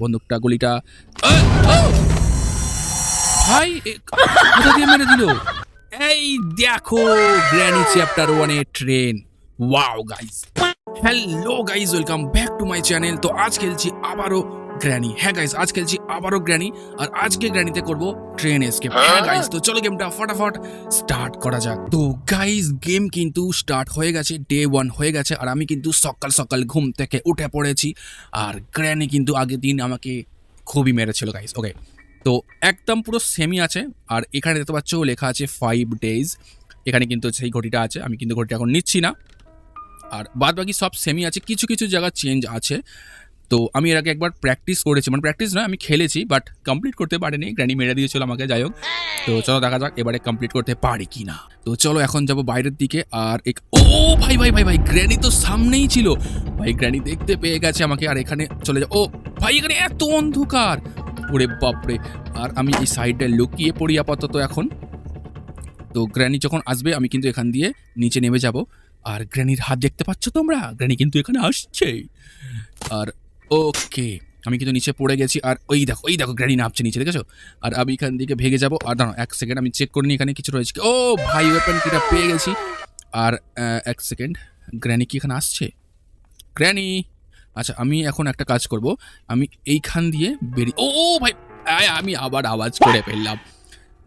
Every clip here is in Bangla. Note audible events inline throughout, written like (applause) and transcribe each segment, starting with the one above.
বন্দুকটা গুলিটা! ভাই কোথা দিয়ে মেরে দিল? এই দেখো গ্র্যানি চ্যাপ্টার ওয়ানে train wow guys hello guys welcome back to my channel তো আজ খেলছি আবারও গ্র্যানি। হ্যাঁ গাইস আজ খেলছি আবারও গ্র্যানি আর আজকে গ্র্যানিতে করব ট্রেন এসকেপ হ্যাঁ? গাইস তো চলো গেমটা ফটাফট স্টার্ট করা যাক। তো গাইস গেম কিন্তু স্টার্ট হয়ে গেছে ডে ওয়ান হয়ে গেছে আর আমি কিন্তু সকাল সকাল ঘুম থেকে উঠে পড়েছি আর গ্র্যানি কিন্তু আগের দিন আমাকে খুবই মেরেছিল গাইস ওকে তো একদম পুরো সেমি আছে আর এখানে দেখতে পাচ্ছ লেখা আছে ফাইভ ডেজ এখানে কিন্তু সেই ঘটিটা আছে আমি কিন্তু ঘটিটা এখন নিচ্ছি না। আর বাদ বাকি সব সেমি আছে কিছু কিছু জায়গা চেঞ্জ আছে। তো আমি এর আগে একবার প্র্যাকটিস করেছি। মানে প্র্যাকটিস নয়, আমি খেলেছি বাট কমপ্লিট করতে পারিনি। গ্র্যানি মেরে দিয়েছিল আমাকে, যাই হোক। তো চলো দেখা যাক, এবারে কমপ্লিট করতে পারি কি না। তো চলো এখন যাব বাইরের দিকে, আর এক ও, ভাই ভাই ভাই ভাই গ্র্যানি তো সামনেই ছিল। ভাই গ্র্যানি দেখতে পেয়ে গেছে আমাকে, আর এখানে চলে যা ও, ভাই, এখানে এত অন্ধকার! ওরে বাপরে! আর আমি এই সাইডে লুকিয়ে পড়ি আপাতত এখন। তো গ্র্যানি যখন আসবে, আমি কিন্তু এখান দিয়ে নিচে নেমে যাব। আর গ্র্যানির হাত দেখতে পাচ্ছ তোমরা? গ্র্যানি কিন্তু এখানে আসছে আর ওকে, আমি কিন্তু নিচে পড়ে গেছি আর ওই দেখো ওই দেখো গ্র্যানি নামছে নিচে, দেখেছ? আর আমি এখান থেকে ভেঙে যাব, আর দাঁড়াও, এক সেকেন্ড আমি চেক করে নিই এখানে কিছু রয়েছে ও ভাই ওয়েপন কিটা পেয়ে গেছি। আর এক সেকেন্ড গ্র্যানি কি এখানে আসছে? গ্র্যানি আচ্ছা আমি এখন একটা কাজ করব। আমি এইখান দিয়ে বেরিয়ে, ও ভাই আমি আবার আওয়াজ করে ফেললাম।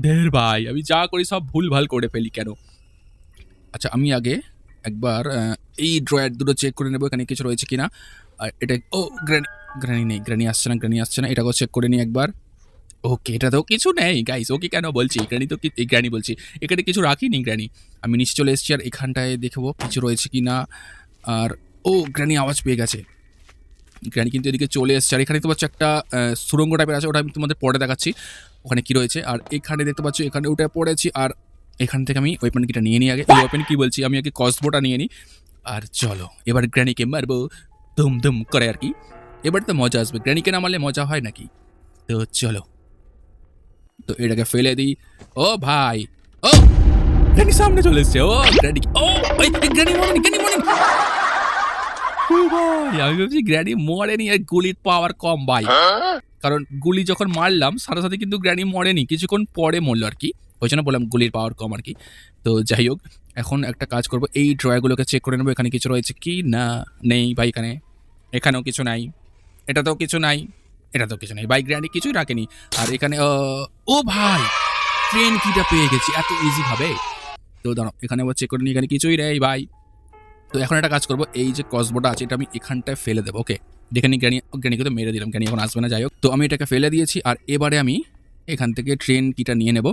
ঢের ভাই, আমি যা করি সব ভুল ভালো করে ফেলি কেন? আচ্ছা আমি আগে একবার এই ড্রয়ার দুটো চেক করে নেব, এখানে কিছু রয়েছে কিনা। এটা, ও গ্র্যানি গ্র্যানি নেই গ্র্যানি আসছে না গ্র্যানি আসছে না, এটাকেও চেক করে নিই একবার। ওকে, এটা তো কিছু নেই গাইস ওকে কেন বলছি? গ্র্যানি তো কি- গ্র্যানি বলছি, এখানে কিছু রাখিনি গ্র্যানি আমি নিচে চলে এসেছি, আর এখানটায় দেখব কিছু রয়েছে কি না আর, ও গ্র্যানি আওয়াজ পেয়ে গেছে। গ্র্যানি কিন্তু এদিকে চলে এসছে, আর এখানে দেখতে পাচ্ছ একটা সুরঙ্গ টাইপের আছে, ওটা আমি তোমাদের পরে দেখাচ্ছি, ওখানে কি রয়েছে। আর এখানে দেখতে পাচ্ছ, এখানে ওটা পড়েছি, আর এখান থেকে আমি ওয়েপন কিটা নিয়ে নিই আগে। ওয়েপন কি বলছি, আমি আগে কসবোটা নিয়ে নিই আর চলো, এবার গ্র্যানিকে মারবো। ধুম দুম করে আর কি। এবার তো মজা আসবে। গ্র্যানিকে নামালে মজা হয় নাকি? তো চলো। তো এটাকে ফেলে দিই। ও ভাই! ও! গ্র্যানি সামনে চলে এসছে। ও, গ্র্যানি ও ভাই গ্র্যানি মরেনি গ্র্যানি মরেনি! আমি ভাবছি গ্র্যানি মরেনি আর গুলির পাওয়ার কম, ভাই। কারণ গুলি যখন মারলাম, সাথে সাথে কিন্তু গ্র্যানি মরেনি। কিছুক্ষণ পরে মরলো আর কি। ওই জন্য বললাম গুলির পাওয়ার কম আর কি। তো যাই হোক, এখন একটা কাজ করব। এই ড্রয়ারগুলোকে চেক করে নেব, এখানে কিছু রয়েছে কি? না, নেই ভাই এখানে। এখানেও কিছু নাই। এটাতেও কিছু নাই। এটাতেও কিছু নেই। বাইক গ্র্যান্ডি কিছুই রাখেনি। আর এখানে ও ভাই ট্রেন কিটা পেয়ে গেছি। এত ইজিভাবে তো দাঁড়াও, এখানে আবার চেক করে নিই। এখানে কিছুই নেই ভাই। তো এখন একটা কাজ করব। এই যে কসবোটা আছে, এটা আমি এখানটায় ফেলে দেবো ওকে দেখে নি গ্র্যানি গ্র্যানিকে তো মেরে দিলাম গ্র্যানি এখন আসবে না, যাই হোক। তো আমি এটাকে ফেলে দিয়েছি, আর এবারে আমি এখান থেকে ট্রেন কিটা নিয়ে নেব।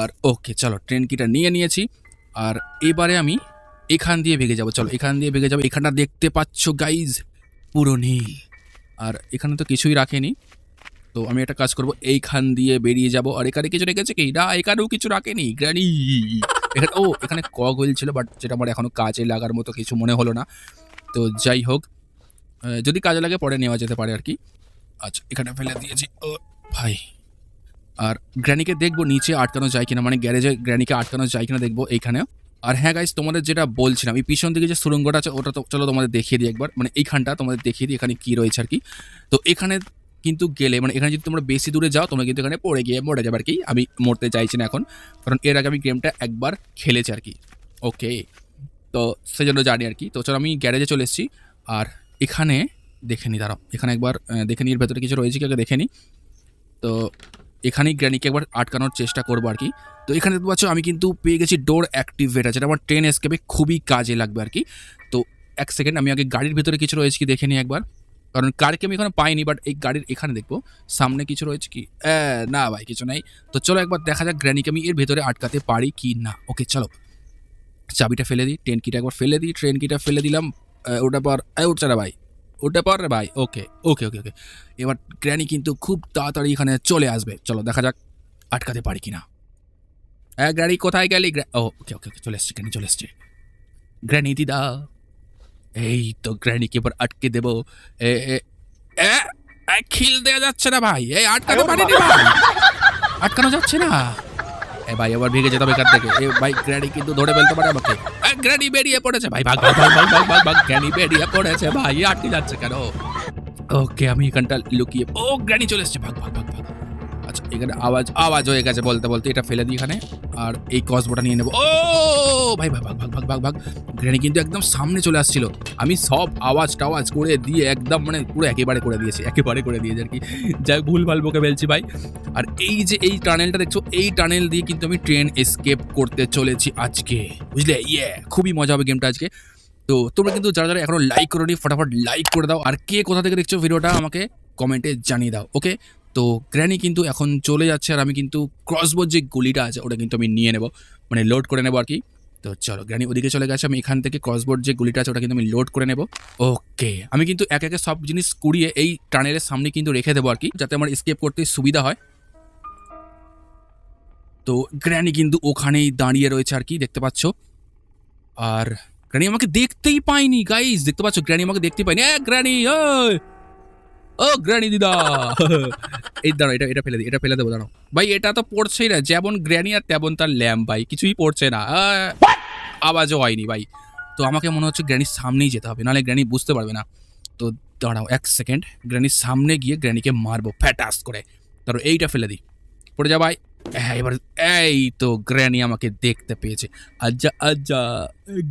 আর ওকে চলো ট্রেন কিটা নিয়ে নিয়েছি। আর এবারে আমি এখান দিয়ে ভেগে যাব, চলো এখান দিয়ে ভেগে যাব। এখানটা দেখতে পাচ্ছ গাইজ পুরো নীল। আর এখানে তো কিছুই রাখেনি। তো আমি একটা কাজ করব, এইখান দিয়ে বেরিয়ে যাব। আর এখানে কিছু রেখেছে কি? না, এখানেও কিছু রাখেনি গ্রানি এখানে ও, এখানে কক হুইল ছিল বাট যেটা আমার এখনও কাজে লাগার মতো কিছু মনে হলো না। তো যাই হোক যদি কাজে লাগে পরে নেওয়া যেতে পারে আর কি। আচ্ছা এখানে ফেলে দিয়েছি। ও, ভাই, আর গ্র্যানিকে দেখব নিচে আটকানো যায় কিনা মানে গ্যারেজে গ্র্যানিকে আটকানো যায় কিনা দেখব এইখানেও। আর হ্যাঁ গাইস তোমাদের যেটা বলছিলাম, এই পিছন দিকে যে সুরঙ্গটা আছে, ওটা তো চলো তোমাদের দেখিয়ে দিই একবার। মানে এইখানটা তোমাদের দেখিয়ে দিই, এখানে কী রয়েছে আর কি। তো এখানে কিন্তু গেলে মানে এখানে যদি তোমরা বেশি দূরে যাও, তোমরা কিন্তু এখানে পড়ে গিয়ে মরে যাবে আর কি। আমি মরতে চাইছি না এখন, কারণ এর আগে আমি গেমটা একবার খেলেছি আর কি। ওকে তো সেজন্য জানি আর কি। তো চলো আমি গ্যারেজে চলে এসেছি, আর এখানে দেখে নি, দাঁড়াও, এখানে একবার দেখে নিই এর ভেতরে কিছু রয়েছে কি আগে দেখে নিই তো এখানেই গ্র্যানিকে একবার আটকানোর চেষ্টা করব আর কি। তো এখানে দেখতে পাচ্ছ, আমি কিন্তু পেয়ে গেছি ডোর অ্যাক্টিভেটার যেটা আমার ট্রেন এসকেপে খুবই কাজে লাগবে আর কি। তো এক সেকেন্ড আমি আগে গাড়ির ভেতরে কিছু রয়েছে কি দেখে নিই একবার। কারণ কারকে আমি এখানে পাইনি বাট এই গাড়ির এখানে দেখব। সামনে কিছু রয়েছে কি? না ভাই, কিছু নাই। তো চলো একবার দেখা যাক গ্র্যানিকে আমি এর ভেতরে আটকাতে পারি কি না। ওকে, চলো। চাবিটা ফেলে দিই ট্রেন কিটা একবার ফেলে দিই ট্রেন কিটা ফেলে দিলাম। ওটা পর উঠছে না ভাই। ওটা পর রে ভাই ওকে ওকে ওকে ওকে। এবার গ্র্যানি কিন্তু খুব তাড়াতাড়ি এখানে চলে আসবে। চলো দেখা যাক আটকাতে পারি কিনা। হ্যাঁ গ্র্যানি কোথায় গেলি? ও ওকে ওকে ওকে চলে এসছে গ্র্যানি চলে এসছে। গ্র্যানি দিদা এই তো গ্র্যানিকে এবার আটকে দেবো। এ খিল দেওয়া যাচ্ছে না ভাই। এই আটকাতে পারিনি ভাই। আটকানো যাচ্ছে না। এ ভাই আবার ভেঙে যেতে হবে এখান থেকে। এ ভাই গ্র্যানি কিন্তু ধরে ফেলতে পারে আমাকে। গ্র্যানি বেরিয়ে পড়েছে ভাই, ভাগ ভাগ ভাগ ভাগ ভাগ ভাগ ভাগ গ্র্যানি বেরিয়ে পড়েছে ভাই আটকে যাচ্ছে কেন? ওকে, আমি এখানটা লুকিয়ে ও গ্র্যানি চলে এসছে। ভাগ ভাগ ভাগ ভাগ। আচ্ছা এখানে আওয়াজ আওয়াজ হয়ে গেছে বলতে বলতে, এটা ফেলে দিই এখানে। আর এই কসবোটা নিয়ে নেব। ও ভাই ভাই, ভাগ ভাগ ভাগ ভাগ ভাগ। গ্র্যানি কিন্তু একদম সামনে চলে আসছিল। আমি সব আওয়াজ টাওয়াজ করে দিয়ে একদম মানে পুরো একেবারে করে দিয়েছি, একেবারে করে দিয়েছি আর কি। যাই ভুল ভালো বকে ফেলছি ভাই। আর এই যে এই টানেলটা দেখছ, এই টানেল দিয়ে কিন্তু আমি ট্রেন এসকেপ করতে চলেছি আজকে। বুঝলে? ইয়ে খুবই মজা হবে গেমটা আজকে। তো তোমরা কিন্তু যারা যারা এখনও লাইক করো নি ফটাফট লাইক করে দাও। আর কে কোথা থেকে দেখছ ভিডিওটা আমাকে কমেন্টে জানিয়ে দাও ওকে তো গ্র্যানি কিন্তু এখন চলে যাচ্ছে আর আমি কিন্তু ক্রসবোর যে গুলিটা আছে ওটা কিন্তু আমি নিয়ে নেব। মানে লোড করে নেব আর কি। তো চলো, গ্র্যানি ওদিকে চলে গেছে, আমি এখান থেকে ক্রসবোর্ড যে গুলিটা আছে ওটা কিন্তু আমি লোড করে নেব। ওকে আমি কিন্তু এক একে সব জিনিস কুড়িয়ে এই টানেলের সামনে কিন্তু রেখে দেবো আর কি, যাতে আমার স্কেপ করতে সুবিধা হয়। তো গ্র্যানি কিন্তু ওখানেই দাঁড়িয়ে রয়েছে আর কি, দেখতে পাচ্ছ। আর গ্র্যানি আমাকে দেখতেই পাইনি গাইস দেখতে পাচ্ছ? গ্র্যানি আমাকে দেখতেই পাইনি গ্র্যানি ও গ্র্যানি দিদা। এই দাঁড়াও, এটা এটা ফেলে দিই এটা ফেলে দেবো, দাঁড়াও। ভাই, এটা তো পড়ছেই না, যেমন গ্র্যানি আর তেমন তার ল্যাম্প, ভাই, কিছুই পড়ছে না। আওয়াজও হয়নি, ভাই। তো আমাকে মনে হচ্ছে গ্র্যানির সামনেই যেতে হবে, নাহলে গ্র্যানি বুঝতে পারবে না। তো দাঁড়াও এক সেকেন্ড, গ্র্যানির সামনে গিয়ে গ্র্যানিকে মারবো, ফ্যাটাস করে। তারপর এইটা ফেলে দিই পড়ে যা, ভাই। হ্যাঁ এবার এই তো গ্র্যানি আমাকে দেখতে পেয়েছে। আজ্জা আজ্জা,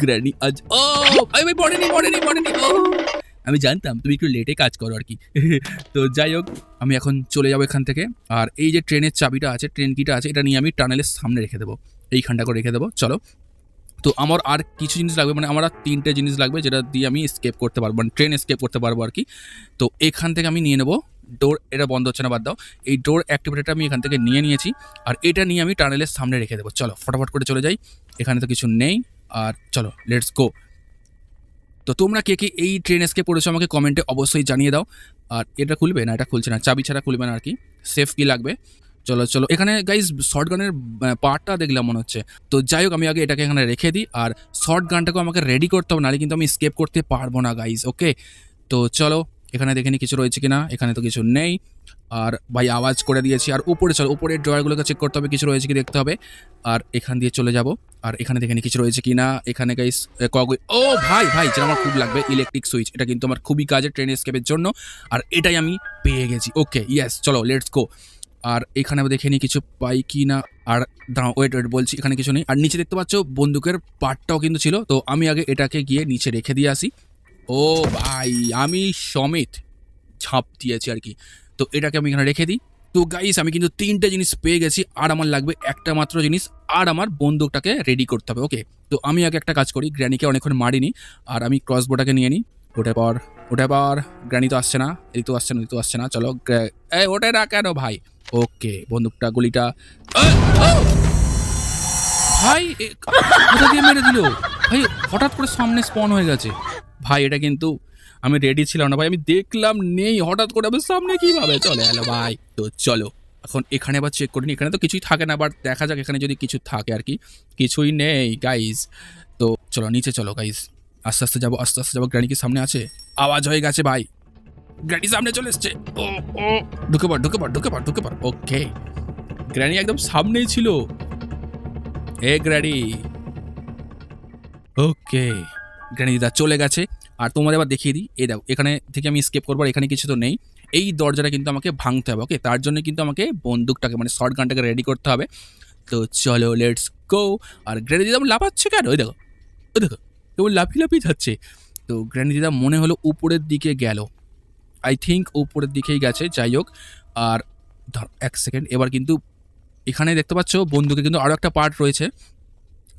গ্র্যানি আজ ও, ভাই ভাই, পড়েনি পড়েনি পড়েনি। ও আমি জানতাম তুমি একটু লেটে কাজ করো আর কি। (laughs) তো যাই হোক, আমি এখন চলে যাব এখান থেকে। আর এই যে ট্রেনের চাবিটা আছে, ট্রেন কিটা আছে, এটা নিয়ে আমি টানেলের সামনে রেখে দেবো। এইখানটা করে রেখে দেবো, চলো। তো আমার আর কিছু জিনিস লাগবে মানে আমার আর তিনটে জিনিস লাগবে যেটা দিয়ে আমি স্কেপ করতে পারব মানে ট্রেন স্কেপ করতে পারব আর কি। তো এখান থেকে আমি নিয়ে নেব ডোর এটা বন্ধ হচ্ছে না, বাদ দাও। এই ডোর অ্যাক্টিভেটারটা আমি এখান থেকে নিয়ে নিয়েছি, আর এটা নিয়ে আমি টানেলের সামনে রেখে দেবো। চলো, ফটাফট করে চলে যাই, এখানে তো কিছু নেই। আর চলো লেটস গো তো তোমরা কে কে এই ট্রেন এসকে পড়েছো আমাকে কমেন্টে অবশ্যই জানিয়ে দাও। আর এটা খুলবে না, এটা খুলছে না, চাবি ছাড়া খুলবে না আর কি। সেফ কি লাগবে? চলো চলো। এখানে গাইজ শর্ট গানের পার্টটা দেখলাম মনে হচ্ছে। তো যাই হোক, আমি আগে এটাকে এখানে রেখে দিই। আর শর্ট গানটাকেও আমাকে রেডি করতে হবে, নাহলে কিন্তু আমি স্কেপ করতে পারব না গাইজ ওকে তো চলো, এখানে দেখে কিছু রয়েছে কিনা, এখানে তো কিছু নেই। আর ভাই আওয়াজ করে দিয়েছি, আর উপরে চলো, উপরের ড্রয়ারগুলোকে চেক করতে হবে, কিছু রয়েছে কি দেখতে হবে। আর এখান দিয়ে চলে যাব। আর এখানে দেখে কিছু রয়েছে কি না। এখানে গাইস কগ ও ভাই ভাই, যেটা আমার খুব লাগবে ইলেকট্রিক সুইচ এটা কিন্তু আমার খুবই কাজে ট্রেন স্কেপের জন্য। আর এটাই আমি পেয়ে গেছি। ওকে ইয়েস চলো লেটস গো আর এখানে দেখে নিই কিছু পাই কি না। আর দাঁড়াও ওয়েট ওয়েট বলছি, এখানে কিছু নেই। আর নিচে দেখতে পাচ্ছ, বন্দুকের পার্টটাও কিন্তু ছিল। তো আমি আগে এটাকে গিয়ে নিচে রেখে দিয়ে আসি। ও ভাই, আমি সমেত ঝাঁপ দিয়েছি আর কি। তো এটাকে আমি এখানে রেখে দিই। তো গাইস আমি কিন্তু তিনটে জিনিস পেয়ে গেছি, আর আমার লাগবে একটা মাত্র জিনিস, আর আমার বন্দুকটাকে রেডি করতে হবে ওকে তো আমি আগে একটা কাজ করি গ্র্যানিকে অনেকক্ষণ মারিনি, আর আমি ক্রসবোটাকে নিয়ে নিই। ওটা পর ওটা পর গ্র্যানি তো আসছে না, এই তো আসছে না এই তো আসছে না, চলো এই ওটা না কেন ভাই? ওকে বন্দুকটা, গুলিটা ভাই, এ, কোথা দিয়ে মেরে দিল? ভাই, হঠাৎ করে সামনে স্পন হয়ে গেছে। ভাই, এটা কিন্তু আমি রেডি ছিলাম না ভাই, আমি দেখলাম নেই, হঠাৎ করে আমার সামনে কীভাবে? চলে এলো ভাই। তো চলো, এখন এখানে আবার চেক করিনি এখানে তো কিছুই থাকে না বাট দেখা যাক এখানে যদি কিছু থাকে আর কি। কিছুই নেই গাইজ তো চলো, নিচে চলো গাইজ আস্তে আস্তে যাব, আস্তে আস্তে যাব। গ্র্যানি কি সামনে আছে? আওয়াজ হয়ে গেছে ভাই। গ্র্যানি সামনে চলে এসছে। ও ও। ঢুকে পড় ঢুকে পড় ঢুকে পড় ঢুকে পড়। ওকে গ্র্যানি একদম সামনেই ছিল। এ গ্র্যানি ওকে গ্র্যানি দিদা চলে গেছে। আর তোমাদের আবার দেখিয়ে দিই। এই দেখো, এখানে থেকে আমি স্কেপ করব এখানে কিছু তো নেই। এই দরজাটা কিন্তু আমাকে ভাঙতে হবে ওকে তার জন্য কিন্তু আমাকে বন্দুকটাকে মানে শর্ট গানটাকে রেডি করতে হবে। তো চলো লেটস গো আর গ্র্যানি দিদা লাফাচ্ছে কেন? ওই দেখো ওই দেখো কেবল লাফিয়ে লাফিয়ে যাচ্ছে তো গ্র্যানি দিদা মনে হলো উপরের দিকে গেল। আই থিঙ্ক উপরের দিকেই গেছে, যাই হোক। আর ধর, এক সেকেন্ড এবার কিন্তু এখানে দেখতে পাচ্ছ বন্দুকে কিন্তু আরও একটা পার্ট রয়েছে।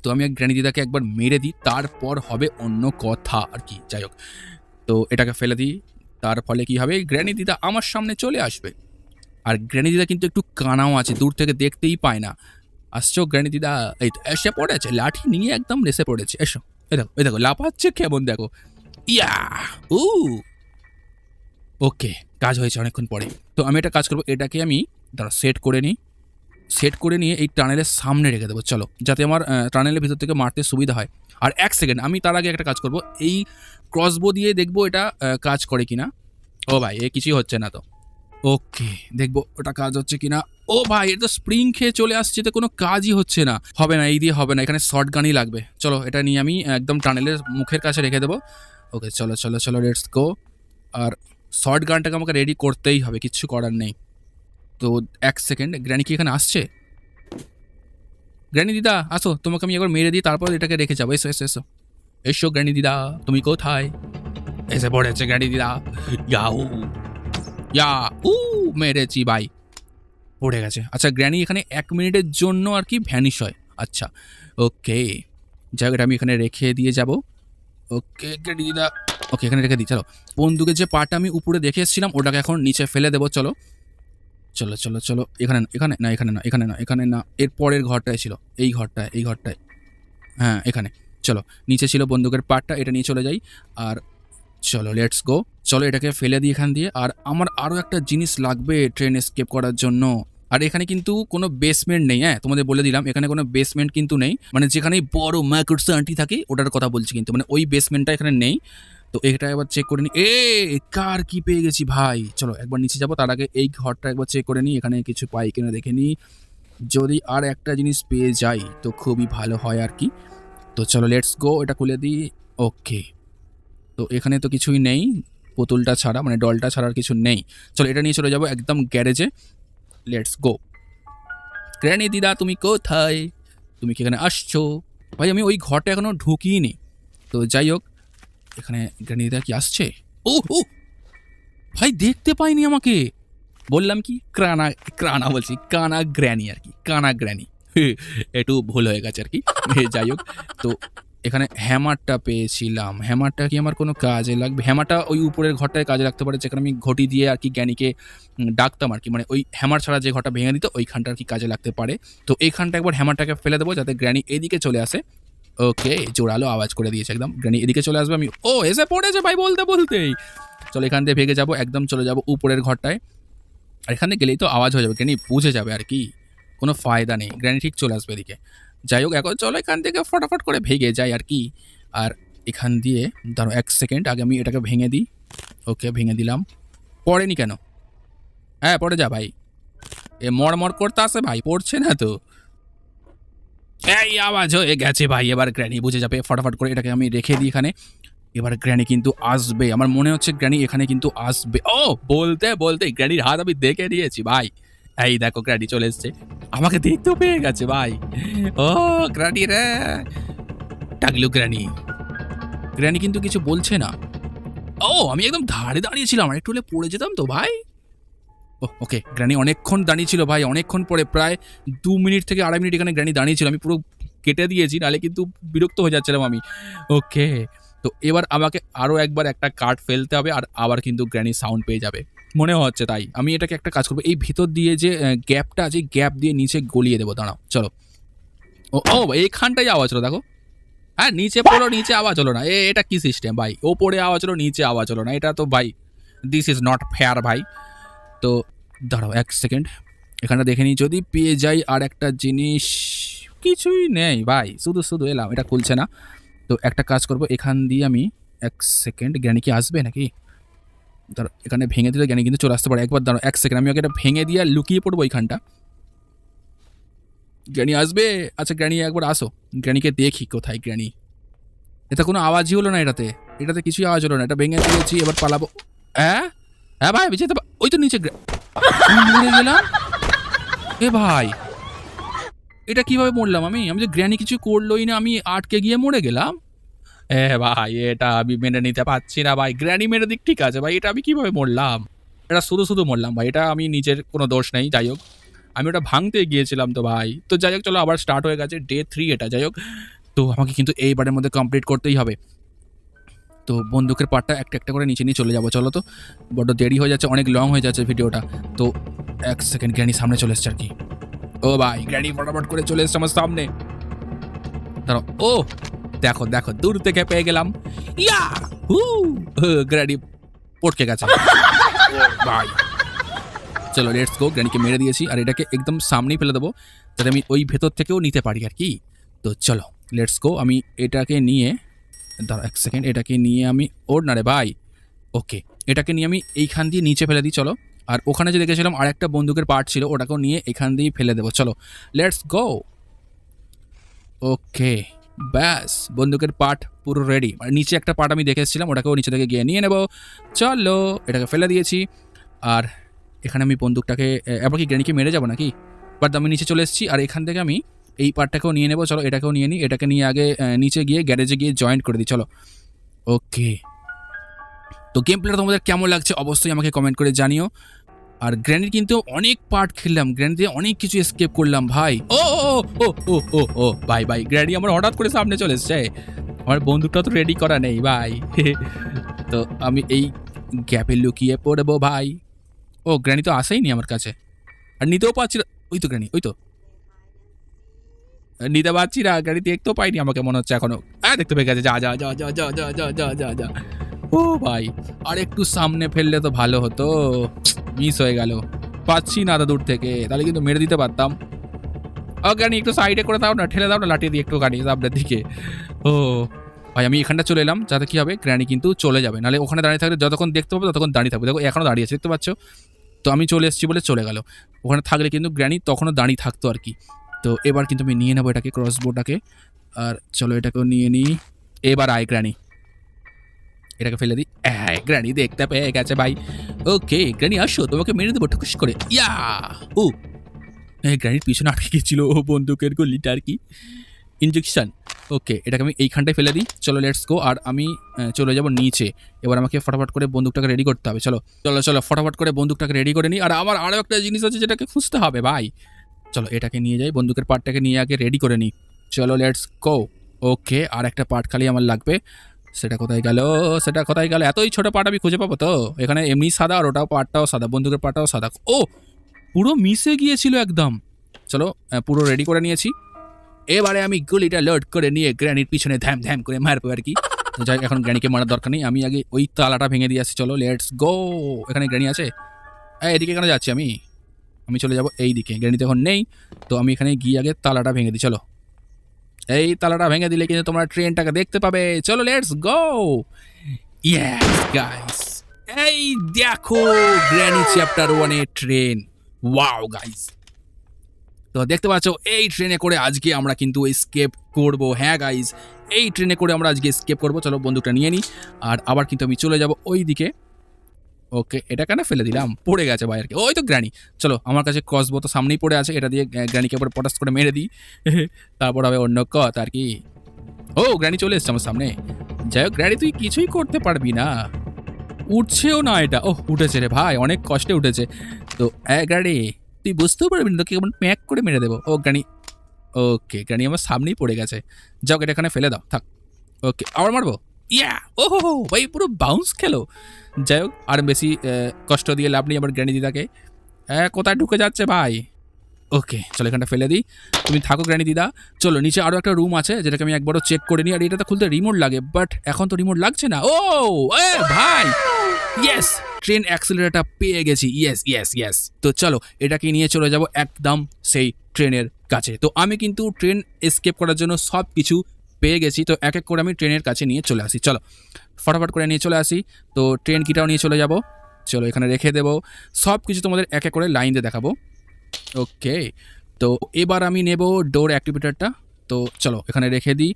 তো আমি গ্র্যানি দিদাকে একবার মেরে দিই, তারপর হবে অন্য কথা আর কি। যাই হোক, তো এটাকে ফেলে দিই, তার ফলে কি হবে? গ্র্যানি দিদা আমার সামনে চলে আসবে। আর গ্র্যানি দিদা কিন্তু একটু কানাও আছে, দূর থেকে দেখতেই পায় না। আসছো গ্র্যানি দিদা? এই তো এসে পড়েছে, লাঠি নিয়ে একদম রেসে পড়েছে। এসো, এই দেখো এই দেখো, লাফাচ্ছে কেমন দেখো। ইয়া, উ। ওকে, কাজ হয়েছে অনেকক্ষণ পরে তো আমি একটা কাজ করব, এটাকে আমি দাঁড়া সেট করে নিই। সেট করে নিয়ে এই টানেলের সামনে রেখে দেবো। চলো, যাতে আমার টানেলের ভিতর থেকে মারতে সুবিধা হয়। আর এক সেকেন্ড, আমি তার আগে একটা কাজ করব। এই ক্রসবো দিয়ে দেখব এটা কাজ করে কিনা। ও ভাই, এ কিছুই হচ্ছে না তো। ওকে দেখব ওটা কাজ হচ্ছে কিনা। ও ভাই এটা তো স্প্রিং খেয়ে চলে আসছে তো কোনো কাজই হচ্ছে না। হবে না, এই দিয়ে হবে না, এখানে শর্ট গানই লাগবে। চলো, এটা নিয়ে আমি একদম টানেলের মুখের কাছে রেখে দেবো। ওকে চলো চলো চলো লেটস গো আর শর্ট গানটাকে আমাকে রেডি করতেই হবে, কিচ্ছু করার নেই। তো এক সেকেন্ড গ্র্যানি কি এখানে আসছে? গ্র্যানি দিদা, আসো, তোমাকে আমি একবার মেরে দিই, তারপর এটাকে রেখে যাব। এসো এসো এসো। এসো, গ্র্যানি দিদা, তুমি কোথায়? এসে পড়েছে গ্র্যানি দিদা। ইয়াউ ইয়া, উ, মেরেছি ভাই পড়ে গেছে। আচ্ছা গ্র্যানি এখানে এক মিনিটের জন্য আর কি ভ্যানিশ হয়। আচ্ছা ওকে। যাই এটা আমি এখানে রেখে দিয়ে যাব। ওকে, গ্র্যানি দিদা। ওকে, এখানে রেখে দিই, চলো। বন্দুকের যে পাটা আমি উপরে দেখে এসেছিলাম, ওটাকে এখন নিচে ফেলে দেবো, চলো। চলো চলো চলো এখানে না, এখানে না এখানে না এখানে না এখানে না এর পরের ঘরটায় ছিল এই ঘরটায় এই ঘরটায়। হ্যাঁ এখানে চলো নিচে ছিল বন্দুকের পাটটা এটা নিয়ে চলে যাই আর চলো লেটস গো চলো এটাকে ফেলে দিই এখান দিয়ে আর আমার আরও একটা জিনিস লাগবে ট্রেন স্কেপ করার জন্য। আর এখানে কিন্তু কোনো বেসমেন্ট নেই হ্যাঁ তোমাদের বলে দিলাম এখানে কোনো বেসমেন্ট কিন্তু নেই। মানে যেখানে বড় ম্যাকটস আন্টি থাকে ওটার কথা বলছি কিন্তু মানে ওই বেসমেন্টটা এখানে নেই। তো এটা একবার চেক করে নিই এ কার কি পেয়ে গেছি ভাই? চলো একবার নিচে যাব, তার আগে এই ঘরটা একবার চেক করে নিই এখানে কিছু পাই কিনা দেখে নিই যদি আর একটা জিনিস পেয়ে যাই, তো খুবই ভালো হয় আর কি। তো চলো লেটস গো এটা খুলে দিই। ওকে তো এখানে তো কিছুই নেই, পুতুলটা ছাড়া মানে ডলটা ছাড়া আর কিছু নেই। চলো, এটা নিয়ে চলে যাব একদম গ্যারেজে লেটস গো গ্র্যানি দিদা, তুমি কোথায়? তুমি কি এখানে আসছো? ভাই, আমি ওই ঘরটা এখনও ঢুকিনি তো যাই হোক এখানে গ্র্যানি দিদা কি আসছে? ও ও! ভাই, দেখতে পাইনি আমাকে। বললাম কি, ক্রানা ক্রানা বলছি, কানা গ্র্যানি আর কি, কানা গ্র্যানি। একটু ভুল হয়ে গেছে আর কি। যাই হোক, তো এখানে হ্যামারটা পেয়েছিলাম। হ্যামারটা কি আমার কোনো কাজে লাগবে? হ্যামারটা ওই উপরের ঘরটায় কাজে লাগতে পারে, যেখানে আমি ঘটি দিয়ে আর কি জ্ঞানীকে ডাকতাম আর কি। মানে ওই হ্যামার ছাড়া যে ঘরটা ভেঙে দিত, ওইখানটা আর কি কাজে লাগতে পারে। তো এইখানটা একবার হ্যামারটাকে ফেলে দেবো, যাতে গ্র্যানি এদিকে চলে আসে। ওকে, জোরালো আওয়াজ করে দিয়েছে একদম। গ্রানি, এদিকে চলে আসবে আমি। ও, এসে পড়েছে ভাই বলতে বলতেই। চলো এখান থেকে ভেঙে যাব, একদম চলে যাব উপরের ঘরটায়। আর এখানে গেলেই তো আওয়াজ হয়ে যাবে। গ্র্যানি বুঝে যাবে আর কি। কোনো ফায়দা নেই। গ্র্যানি ঠিক চলে আসবে এদিকে। যাই হোক, এখন চলো এখান থেকে ফটাফট করে ভেঙে যাই আর কি। আর এখান দিয়ে ধরো এক সেকেন্ড, আগে আমি এটাকে ভেঙে দিই। ওকে, ভেঙে দিলাম। পড়েনি কেন? হ্যাঁ পড়ে যা ভাই। এ মড়মড় করতে আসে ভাই, পড়ছে না তো। এই, আওয়াজ হয়ে গেছে ভাই। এবার গ্র্যানি বুঝে যাবে, ফটাফট করে এটাকে আমি রেখে দিই এখানে। এবার গ্র্যানি কিন্তু আসবে। আমার মনে হচ্ছে গ্র্যানি এখানে কিন্তু আসবে। ও, বলতে বলতে গ্র্যানির হাত আমি দেখে নিয়েছি ভাই। এই দেখো, গ্র্যানি চলে এসছে। আমাকে দেখতেও পেয়ে গেছে ভাই। ও, গ্র্যানি রে। ডাকলো গ্র্যানি। গ্র্যানি কিন্তু কিছু বলছে না। ও, আমি একদম ধারে দাঁড়িয়েছিলাম আর একটু হলে পড়ে যেতাম তো ভাই। ও ওকে গ্র্যানি অনেকক্ষণ দাঁড়িয়ে ছিল ভাই, অনেকক্ষণ পরে প্রায় দু মিনিট থেকে আড়াই মিনিট এখানে গ্র্যানি দাঁড়িয়ে ছিল। আমি পুরো কেটে দিয়েছি, নাহলে কিন্তু বিরক্ত হয়ে যাচ্ছিলাম আমি। ওকে তো এবার আমাকে আরও একবার একটা কার্ড ফেলতে হবে, আর আবার কিন্তু গ্র্যানি সাউন্ড পেয়ে যাবে। মনে হচ্ছে তাই। আমি এটাকে একটা কাজ করব। এই ভিতর দিয়ে যে গ্যাপটা আছে গ্যাপ দিয়ে নিচে গলিয়ে দেবো। দাঁড়াও, চলো। ও ও এইখানটাই আওয়াজ হলো, দেখো। হ্যাঁ নিচে পড়ো নিচে আওয়াজ হলো না। এ, এটা কি সিস্টেম ভাই? ওপরে আওয়াজ হলো, নিচে আওয়াজ হলো না। এটা তো ভাই দিস ইজ নট ফেয়ার ভাই। তো দাঁড়াও এক সেকেন্ড। এখানটা দেখে নিই। যদি পেয়ে যাই আর একটা জিনিস, কিছুই নেই। ভাই, শুধু শুধু এলাম, এটা খুলছে না। তো একটা কাজ করব, এখান দিয়ে আমি এক সেকেন্ড, জ্ঞানী কি আসবে নাকি? ধরো, এখানে ভেঙে দিলে জ্ঞানী কিন্তু চলে আসতে পারে। একবার দাঁড়ো এক সেকেন্ড, আমি ওকে এটা ভেঙে দিয়ে লুকিয়ে পড়ব ওইখানটা জ্ঞানী আসবে? আচ্ছা জ্ঞানী, একবার আসো। জ্ঞানীকে দেখি কোথায় জ্ঞানী। এটা কোনো আওয়াজই হলো না এটাতে। এটাতে কিছুই আওয়াজ হলো না। এটা ভেঙে দিয়েছি, এবার পালাবো। হ্যাঁ? হ্যাঁ ভাই, বেঁচে ওই তো নিচে মরে গেলাম? এ ভাই। এটা কীভাবে মরলাম আমি? আমি যে গ্র্যানি কিছু করলোই না, আমি আটকে গিয়ে মরে গেলাম। এ ভাই, এটা আমি মেনে নিতে পারছি না ভাই। গ্র্যানি মেরে দিক, ঠিক আছে ভাই, এটা আমি কীভাবে মরলাম? এটা শুধু শুধু মরলাম ভাই, এটা আমি নিজের কোনো দোষ নেই, যাই হোক। আমি ওটা ভাঙতে গিয়েছিলাম তো ভাই। তো যাই হোক, চলো আবার স্টার্ট হয়ে গেছে ডে থ্রি এটা, যাই হোক। তো আমাকে কিন্তু এইবারের মধ্যে কমপ্লিট করতেই হবে। তো বন্দুকের পার্টটা একটা একটা করে নিচে নিয়ে চলে যাব, চলো তো। বড্ড দেরি হয়ে যাচ্ছে, অনেক লং হয়ে যাচ্ছে ভিডিওটা তো এক সেকেন্ড গ্র্যানি সামনে চলে এসছে আর কি। ও ভাই গ্র্যানি ফটাফট করে চলে এসছে আমার সামনে। দাঁড়াও, ও, দেখো দেখো, দূর থেকে পেয়ে গেলাম। ইয়া, হু গ্র্যানি পটকে গেছে। ভাই, চলো লেটস গো গ্র্যানিকে মেরে দিয়েছি, আর এটাকে একদম সামনেই ফেলে দেবো, যাতে আমি ওই ভেতর থেকেও নিতে পারি আর কি। তো চলো লেটস গো আমি এটাকে নিয়ে দাঁড়া এক সেকেন্ড এটাকে নিয়ে আমি ওর না রে ভাই। ওকে এটাকে নিয়ে আমি এইখান দিয়ে নিচে ফেলে দিই, চলো। আর ওখানে যে দেখেছিলাম আর একটা বন্দুকের পার্ট ছিল, ওটাকেও নিয়ে এখান দিয়েই ফেলে দেবো, চলো। লেটস গো ওকে ব্যাস, বন্দুকের পার্ট পুরো রেডি মানে নিচে একটা পার্ট আমি দেখে এসেছিলাম, ওটাকেও নিচে থেকে গিয়ে নিয়ে নেব। চলো, এটাকে ফেলে দিয়েছি। আর এখানে আমি বন্দুকটাকে এবার কি গ্রেনিকে মেরে যাব নাকি? বাট আমি নিচে চলে এসেছি, আর এখান থেকে আমি এই পার্টটাকেও নিয়ে নেব, চলো এটাকেও নিয়ে নিই এটাকে নিয়ে আগে নিচে গিয়ে গ্যারেজে গিয়ে জয়েন্ট করে দিই, চলো। ওকে তো গেম প্লেটা তোমাদের কেমন লাগছে অবশ্যই আমাকে কমেন্ট করে জানিও। আর গ্র্যানির কিন্তু অনেক পার্ট খেললাম গ্র্যানি দিয়ে অনেক কিছু এসকেপ করলাম, ভাই। ও ও ও ও ও ভাই ভাই গ্র্যানি আমার হঠাৎ করে সামনে চলে এসছে। আমার বন্দুকটা তো রেডি করা নেই ভাই (laughs) তো আমি এই গ্যাপে লুকিয়ে পড়ব, ভাই। ও গ্র্যানি তো আসেই নি আমার কাছে। আর নিতেও পারছি ওই তো গ্র্যানি ওই তো। নিতে পারছি না, গাড়ি দেখতেও পাইনি, আমাকে মনে হচ্ছে এখনও। হ্যাঁ দেখতে পেয়ে গেছে, যা যা যা যা যা যা যা যা যা যা। ও ভাই, আর একটু সামনে ফেললে তো ভালো হতো। মিস হয়ে গেল। পাচ্ছি না এত দূর থেকে, তাহলে কিন্তু মেরে দিতে পারতাম। গাড়ি একটু সাইডে করে দাও না, ঠেলে দাও না, লাঠি দিয়ে একটু গাড়ি সামনের দিকে। ও, ভাই, আমি এখানটা চলে এলাম, যাতে কি হবে, গ্র্যানি কিন্তু চলে যাবে। নাহলে ওখানে দাঁড়িয়ে থাকলে যতক্ষণ দেখতে পাবো, ততক্ষণ দাঁড়িয়ে থাকবে। দেখো এখনও দাঁড়িয়ে আছে, দেখতে পাচ্ছ? তো আমি চলে এসেছি বলে চলে গেল। ওখানে থাকলে কিন্তু গ্র্যানি তখনও দাঁড়িয়ে থাকতো আর কি। তো এবার কিন্তু আমি নিয়ে নেব এটাকে ক্রসবোটাকে আর চলো এটাকেও নিয়ে নিই। এবার আয় গ্র্যানি এটাকে ফেলে দিই। হ্যাঁ গ্র্যানি দেখতে পেয়ে গেছে ভাই। ওকে গ্র্যানি আসো, তোমাকে মেরে দেবো ঠুকুস করে। ইয়া! ও হ্যাঁ গ্র্যানির পিছনে আটকে গেছিল। ও বন্দুকের গুলিটা আর কি। ইঞ্জেকশন ওকে, এটাকে আমি এইখানটায় ফেলে দিই। চলো লেটস গো আর আমি চলে যাব নিচে। এবার আমাকে ফটাফট করে বন্দুকটাকে রেডি করতে হবে। চলো চলো চলো, ফটাফট করে বন্দুকটাকে রেডি করে নিই। আর আমার আরও একটা জিনিস আছে যেটাকে খুঁজতে হবে ভাই। চলো এটাকে নিয়ে যাই, বন্দুকের পার্টটাকে নিয়ে আগে রেডি করে নিই। চলো লেটস গো ওকে আর একটা পার্ট খালি আমার লাগবে। সেটা কোথায় গেল? সেটা কোথায় গেল? এতই ছোট পার্ট আমি খুঁজে পাবো তো? এখানে এমনি সাদা আর ওটাও পার্টটাও সাদা, বন্দুকের পার্টটাও সাদা। ও, পুরো মিশে গিয়েছিল একদম। চলো পুরো রেডি করে নিয়েছি। এবারে আমি গুলিটা লোড করে নিয়ে গ্র্যানির পিছনে ধ্যাম ধ্যাম করে মারবো আর কি। যাই, এখন গ্র্যানিকে মারার দরকার নেই। আমি আগে ওই তালাটা ভেঙে দিয়ে আসি। চলো লেটস গো এখানে গ্র্যানি আছে? এদিকে কেন যাচ্ছি আমি? আমি চলে যাব এই দিকে। তো এখন নেই, তো আমি এখানে গিয়ে আগে তালাটা ভেঙে দিই, চলো। এই তালাটা ভেঙে দিলে কিন্তু তোমরা ট্রেনটাকে দেখতে পাবে। চলো লেটস গো ইয়েস গাইস এই দেখো গ্র্যানি চ্যাপ্টার ওয়ানে ট্রেন ওয়াও গাইস তো দেখতে পাচ্ছ, এই ট্রেনে করে আজকে আমরা কিন্তু স্কেপ করব। হ্যাঁ গাইস এই ট্রেনে করে আমরা আজকে স্কেপ করব। চলো, বন্দুকটা নিয়ে নিই। আর আবার কিন্তু আমি চলে যাব ওই দিকে। ওকে, এটা কেন ফেলে দিলাম? পড়ে গেছে বাইরকে ওই তো গ্র্যানি। চলো, আমার কাছে ক্রসবো তো সামনেই পড়ে আছে, এটা দিয়ে গ্র্যানিকে এবার পটাস করে মেরে দিই। (laughs) তারপর হবে অন্য কথা আর কি। ও, গ্র্যানি চলে এসছে আমার সামনে। যাই হোক, গ্র্যানি, তুই কিছুই করতে পারবি না। উঠছেও না এটা। ও উঠেছে রে ভাই, অনেক কষ্টে উঠেছে। তো গ্র্যানি, তুই বুঝতেও পারবি না, তোকে কেমন প্যাক করে মেরে দেবো। ও, গ্র্যানি, ওকে, গ্র্যানি আমার সামনেই পড়ে গেছে। যাও এটা এখানে ফেলে দাও, থাক। ওকে, আবার মারবো? ইয়া ও হো হো ভাই, পুরো বাউন্স খেলো। যাই হোক, আর বেশি কষ্ট দিয়ে লাভ নেই আবার গ্র্যানি দিদাকে। হ্যাঁ কোথায় ঢুকে যাচ্ছে ভাই? ওকে চলো এখানটা ফেলে দিই। তুমি থাকো গ্র্যানি দিদা। চলো, নিচে আরও একটা রুম আছে, যেটাকে আমি একবারও চেক করে নিই। আর এটা তো খুলতে রিমোট লাগে বাট এখন তো রিমোট লাগছে না। ও এ, ভাই! ইয়েস ট্রেন অ্যাক্সিলারেটা পেয়ে গেছি। ইয়েস ইয়েস ইয়েস তো চলো, এটাকে নিয়ে চলে যাব একদম সেই ট্রেনের কাছে। তো আমি কিন্তু ট্রেন এসকেপ করার জন্য সব কিছু পেয়ে গেছি। তো এক এক করে আমি ট্রেনের কাছে নিয়ে চলে আসি। চলো, ফটাফট করে নিয়ে চলে আসি। তো ট্রেন কিটাও নিয়ে চলে যাব। চলো, এখানে রেখে দেবো। সব কিছু তোমাদের এক এক করে লাইন দিয়ে দেখাবো। ওকে তো এবার আমি নেব ডোর অ্যাক্টিভেটারটা তো চলো, এখানে রেখে দিই।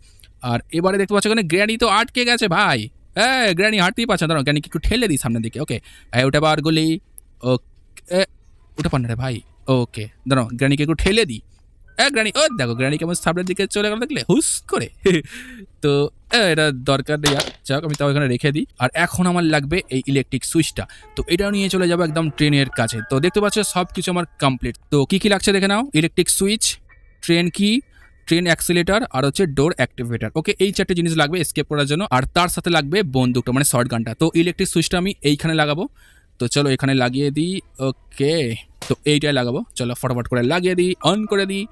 আর এবারে দেখতে পাচ্ছ এখানে গ্র্যানি তো আটকে গেছে ভাই। হ্যাঁ গ্র্যানি হাঁটতেই পারছে না। গ্র্যানিকে একটু ঠেলে দিই সামনের দিকে। ওকে হ্যাঁ ওটা বার গুলি ওকে ওটা পান রে ভাই। ওকে দাঁড়াও গ্র্যানিকে একটু ঠেলে দিই। গ্র্যানি ও, দেখো গ্র্যানি কেমন সামনের দিকে চলে গেল দেখলে? হুস করে। (laughs) তো এটা দরকার নেই আর। যাক, আমি তাও এখানে রেখে দিই। আর এখন আমার লাগবে এই ইলেকট্রিক সুইচটা তো এটাও নিয়ে চলে যাব একদম ট্রেনের কাছে। তো দেখতে পাচ্ছ সব কিছু আমার কমপ্লিট তো কি কি লাগছে দেখে নাও? ইলেকট্রিক সুইচ ট্রেন কি ট্রেন অ্যাক্সিলেটার আর হচ্ছে ডোর অ্যাক্টিভেটার ওকে এই চারটে জিনিস লাগবে এসকেপ করার জন্য। আর তার সাথে লাগবে বন্দুকটা মানে শর্ট গানটা তো ইলেকট্রিক সুইচটা আমি এইখানে লাগাবো। তো চলো এখানে লাগিয়ে দিই। ওকে তো এইটাই লাগাবো। চলো, ফটাফট করে লাগিয়ে দিই অন করে দিই।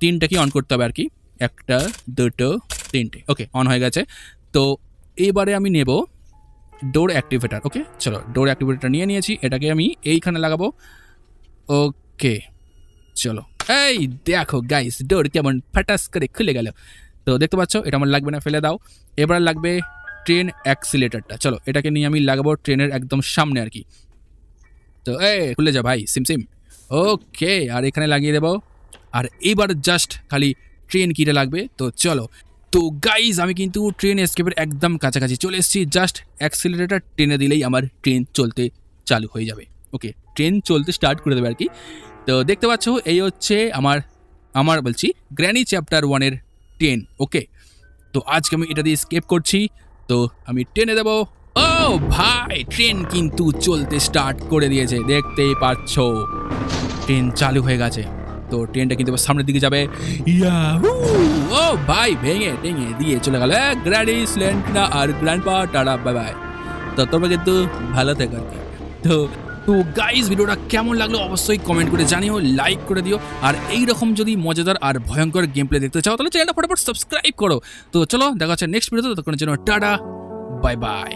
তিনটা কি অন করতে হবে আর কি? একটা, দুটো, তিনটে। ওকে অন হয়ে গেছে। তো এবারে আমি নেব ডোর অ্যাক্টিভেটার ওকে চলো ডোর অ্যাক্টিভেটার নিয়ে নিয়েছি। এটাকে আমি এইখানে লাগাবো। ওকে চলো। এই, দেখো গাইস ডোর কেমন ফাটাস করে খুলে গেল। তো দেখতে পাচ্ছ, এটা আমার লাগবে না, ফেলে দাও। এবার লাগবে ট্রেন অ্যাক্সিলেটারটা চলো, এটাকে নিয়ে আমি লাগাবো ট্রেনের একদম সামনে আর কি। তো এ খুলে যা ভাই, সিম সিম। ওকে আর এখানে লাগিয়ে দেবো আর এইবার জাস্ট খালি ট্রেন কিটা লাগবে? তো চলো। তো গাইজ আমি কিন্তু ট্রেন এসকেপের একদম কাছাকাছি চলে এসেছি। জাস্ট অ্যাক্সিলারেটার টেনে দিলেই আমার ট্রেন চলতে চালু হয়ে যাবে। ওকে ট্রেন চলতে স্টার্ট করে দেবে আর কি। তো দেখতে পাচ্ছ, এই হচ্ছে আমার আমার বলছি গ্র্যানি চ্যাপ্টার ওয়ানের ট্রেন ওকে তো আজকে আমি এটা দিয়ে স্কেপ করছি। তো আমি ট্রেনে দেবো। ও ভাই ট্রেন কিন্তু চলতে স্টার্ট করে দিয়েছে। দেখতেই পাচ্ছ ট্রেন চালু হয়ে গেছে। তো ট্রেনটা কিন্তু সামনের দিকে যাবে। ইয়াহু! ও ভাই, ভেঙে টেঙে দিয়ে চলে গেল। গ্র্যান্ডি স্ল্যান্ডনা আর গ্র্যান্ডপা টাটা বাই বাই তো তোমরা কিন্তু ভালো থেকো আর কি। তো তো গাইজ ভিডিওটা কেমন লাগল অবশ্যই কমেন্ট করে জানিও লাইক করে দিও। আর এই রকম যদি মজাদার আর ভয়ঙ্কর গেম প্লে দেখতে চাও, তাহলে চ্যানেলটা ফটাফট সাবস্ক্রাইব করো। তো চলো, দেখা হচ্ছে নেক্সট ভিডিওতে ততক্ষণের জন্য টাটা বাই বাই